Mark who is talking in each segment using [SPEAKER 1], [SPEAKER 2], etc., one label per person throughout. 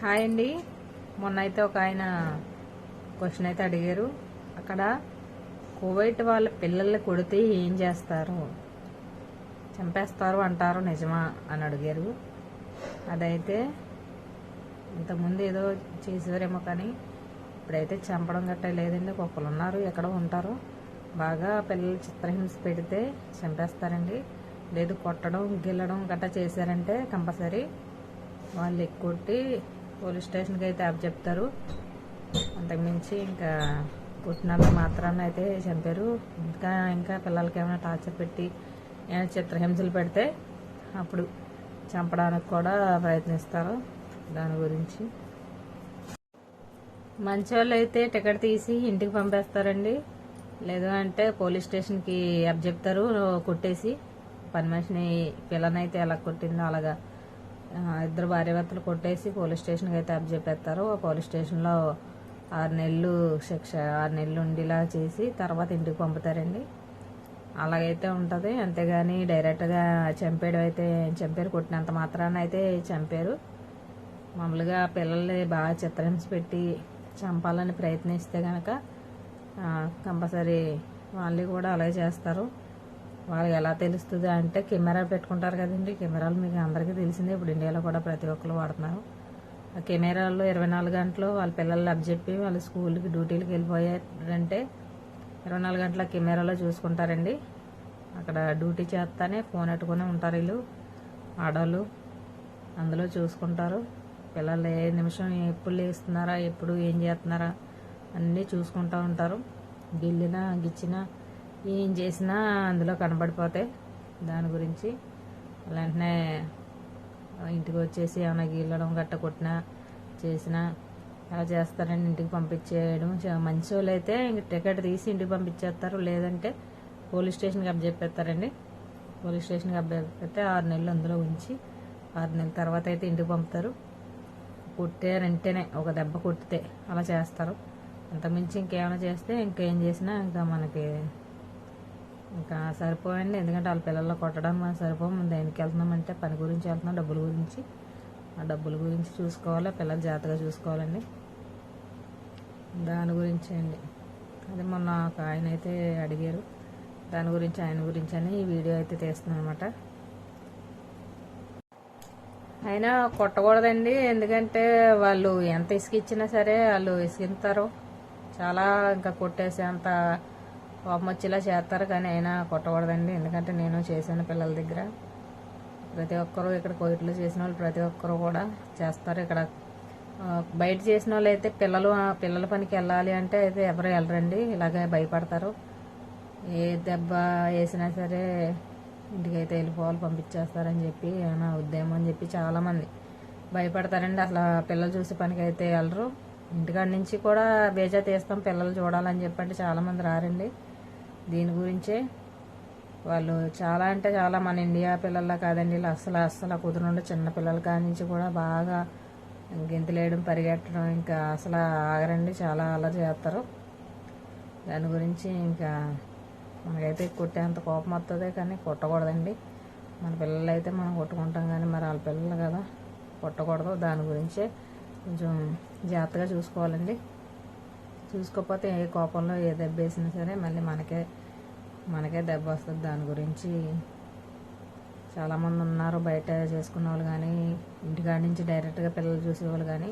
[SPEAKER 1] Hi అండి. మొన్న అయితే ఒక ఆయన క్వశ్చన్ అయితే అడిగారు. అక్కడ కువైట్ వాళ్ళ పిల్లల్ని కొడితే ఏం చేస్తారు? చంపేస్తారు అంటారు నిజమా అని అడిగారు. అదైతే ఇంతకుముందు ఏదో చేసేవారేమో కానీ ఇప్పుడైతే చంపడం గట్టా లేదండి. ఒక్కరు ఉన్నారు ఎక్కడో ఉంటారు. బాగా పిల్లలు చిత్రహింస పెడితే చంపేస్తారండి. లేదు కొట్టడం గిల్లడం గట్టా చేశారంటే కంపల్సరీ. వాళ్ళు కొట్టి పోలీస్ స్టేషన్కి అయితే అప్ చెప్తారు. అంతకుమించి ఇంకా పుట్టినళ్ళు మాత్రాన్ని అయితే చంపారు. ఇంకా ఇంకా పిల్లలకి ఏమైనా టార్చర్ పెట్టి ఏమైనా చిత్రహింసలు పెడితే అప్పుడు చంపడానికి కూడా ప్రయత్నిస్తారు దాని గురించి. మంచోళ్ళు అయితే టికెట్ తీసి ఇంటికి పంపేస్తారండి. లేదు అంటే పోలీస్ స్టేషన్కి అప్ చెప్తారు కొట్టేసి. పని మనిషిని పిల్లనైతే ఎలా కొట్టిందో అలాగా ఇద్దరు భార్యభర్తలు కొట్టేసి పోలీస్ స్టేషన్కి అయితే అప్ చెప్పేస్తారు. ఆ పోలీస్ స్టేషన్లో ఆరు నెలలు శిక్ష ఆరు నెలలు ఉండేలా చేసి తర్వాత ఇంటికి పంపుతారండి. అలాగైతే ఉంటుంది. అంతేగాని డైరెక్ట్గా చంపేయడం అయితే చంపారు. కొట్టినంత మాత్రాన అయితే చంపారు. మామూలుగా పిల్లల్ని బాగా చిత్రహింస పెట్టి చంపాలని ప్రయత్నిస్తే కనుక కంపల్సరీ వాళ్ళు కూడా అలాగే చేస్తారు. వాళ్ళకి ఎలా తెలుస్తుంది అంటే కెమెరా పెట్టుకుంటారు కదండి. కెమెరాలు మీకు అందరికీ తెలిసిందే. ఇప్పుడు ఇండియాలో కూడా ప్రతి ఒక్కరు వాడుతున్నారు. ఆ కెమెరాల్లో ఇరవై నాలుగు గంటలు వాళ్ళ పిల్లలు అప్పచెప్పి వాళ్ళు స్కూల్కి డ్యూటీలకు వెళ్ళిపోయారంటే ఇరవై నాలుగు గంటల కెమెరాలో చూసుకుంటారండి. అక్కడ డ్యూటీ చేస్తానే ఫోన్ పెట్టుకుని ఉంటారు వీళ్ళు. ఆడవాళ్ళు అందులో చూసుకుంటారు. పిల్లలు ఏ నిమిషం ఎప్పుడు లేస్తున్నారా ఎప్పుడు ఏం చేస్తున్నారా అన్నీ చూసుకుంటూ ఉంటారు. గిల్లినా గిచ్చినా ఏం చేసినా అందులో కనబడిపోతాయి. దాని గురించి వెంటనే ఇంటికి వచ్చేసి ఏమైనా గీలడం గట్ట కొట్టినా చేసినా అలా చేస్తారండి ఇంటికి పంపించేయడం. మంచి వాళ్ళు అయితే ఇంక టికెట్ తీసి ఇంటికి పంపించేస్తారు. లేదంటే పోలీస్ స్టేషన్కి అప్పచెప్పేస్తారండి పోలీస్ స్టేషన్కి అప్పచెప్పితే ఆరు నెలలు అందులో ఉంచి ఆరు నెలల తర్వాత అయితే ఇంటికి పంపుతారు. కొట్టారంటేనే ఒక దెబ్బ కొట్టితే అలా చేస్తారు. అంతమించి ఇంకేమైనా చేస్తే ఇంకేం చేసినా ఇంకా మనకి ఇంకా సరిపోయండి. ఎందుకంటే వాళ్ళ పిల్లల్లో కొట్టడం మనం సరిపోం మనం దేనికి వెళ్తున్నామంటే పని గురించి వెళ్తున్నాం డబ్బుల గురించి. ఆ డబ్బుల గురించి చూసుకోవాలి పిల్లలు జాగ్రత్తగా చూసుకోవాలండి. దాని గురించి అండి. అదే మొన్న ఒక ఆయన అయితే అడిగారు దాని గురించి ఆయన గురించి అని ఈ వీడియో అయితే తీస్తున్నాను అనమాట అయినా కొట్టకూడదండి. ఎందుకంటే వాళ్ళు ఎంత ఇసుకిచ్చినా సరే వాళ్ళు ఇసుకిస్తారు చాలా ఇంకా కొట్టేసి అంత కోపం వచ్చేలా చేస్తారు కానీ అయినా కొట్టకూడదండి. ఎందుకంటే నేను చేశాను పిల్లల దగ్గర. ప్రతి ఒక్కరూ ఇక్కడ కోయిట్లో చేసిన వాళ్ళు ప్రతి ఒక్కరూ కూడా చేస్తారు. ఇక్కడ బయట చేసిన వాళ్ళు అయితే పిల్లలు పిల్లల పనికి వెళ్ళాలి అంటే అయితే ఎవరు వెళ్ళరండి. ఇలాగే భయపడతారు. ఏ దెబ్బ వేసినా సరే ఇంటికైతే వెళ్ళిపోవాలి పంపించేస్తారని చెప్పి ఏమైనా ఉద్యమం అని చెప్పి చాలామంది భయపడతారండి. అసలు పిల్లలు చూసే పనికి అయితే వెళ్ళరు. ఇంటికాడ నుంచి కూడా బేజా తీస్తాం పిల్లలు చూడాలని చెప్పంటే చాలామంది రారండి. దీని గురించే వాళ్ళు చాలా అంటే చాలా మన ఇండియా పిల్లల్లా కాదండి అస్సలు అస్సలు కుదురుండే చిన్న పిల్లల కాడి నుంచి కూడా బాగా గెంతులేయడం పరిగెట్టడం ఇంకా అసలు ఆగరండి చాలా అలా చేస్తారు. దాని గురించి ఇంకా మనకైతే కొట్టేంత కోపం వస్తుంది కానీ కొట్టకూడదండి. మన పిల్లలు అయితే మనం కొట్టుకుంటాం కానీ మరి వాళ్ళ పిల్లలు కదా కొట్టకూడదు. దాని గురించే కొంచెం జాగ్రత్తగా చూసుకోవాలండి. చూసుకోకపోతే ఏ కోపంలో ఏ దెబ్బ వేసినా సరే మళ్ళీ మనకే మనకే దెబ్బ వస్తుంది. దాని గురించి చాలామంది ఉన్నారు బయట చేసుకున్న వాళ్ళు కానీ ఇంటికాడ నుంచి డైరెక్ట్గా పిల్లలు చూసేవాళ్ళు కానీ.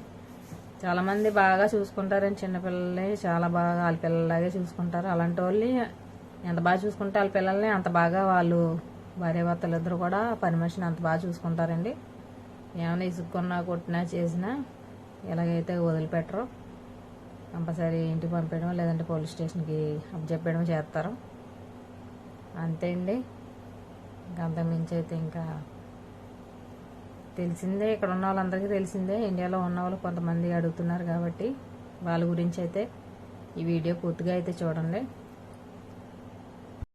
[SPEAKER 1] చాలామంది బాగా చూసుకుంటారని చిన్నపిల్లల్ని చాలా బాగా వాళ్ళ పిల్లలాగే చూసుకుంటారు. అలాంటి వాళ్ళని ఎంత బాగా చూసుకుంటే వాళ్ళ పిల్లల్ని అంత బాగా వాళ్ళు భార్యాభర్తలు ఇద్దరు కూడా పని మనిషిని అంత బాగా చూసుకుంటారండి. ఏమైనా ఇసుక్కున్నా కొట్టినా చేసినా ఎలాగైతే వదిలిపెట్టరు కంపల్సరీ ఇంటికి పంపించడం లేదంటే పోలీస్ స్టేషన్కి అప్పచెప్పడం చేస్తారు. అంతే అండి. ఇంకా మించి అయితే ఇంకా తెలిసిందే ఇక్కడ ఉన్న వాళ్ళందరికీ తెలిసిందే. ఇండియాలో ఉన్న వాళ్ళు కొంతమంది అడుగుతున్నారు కాబట్టి వాళ్ళ గురించి అయితే ఈ వీడియో పూర్తిగా అయితే చూడండి.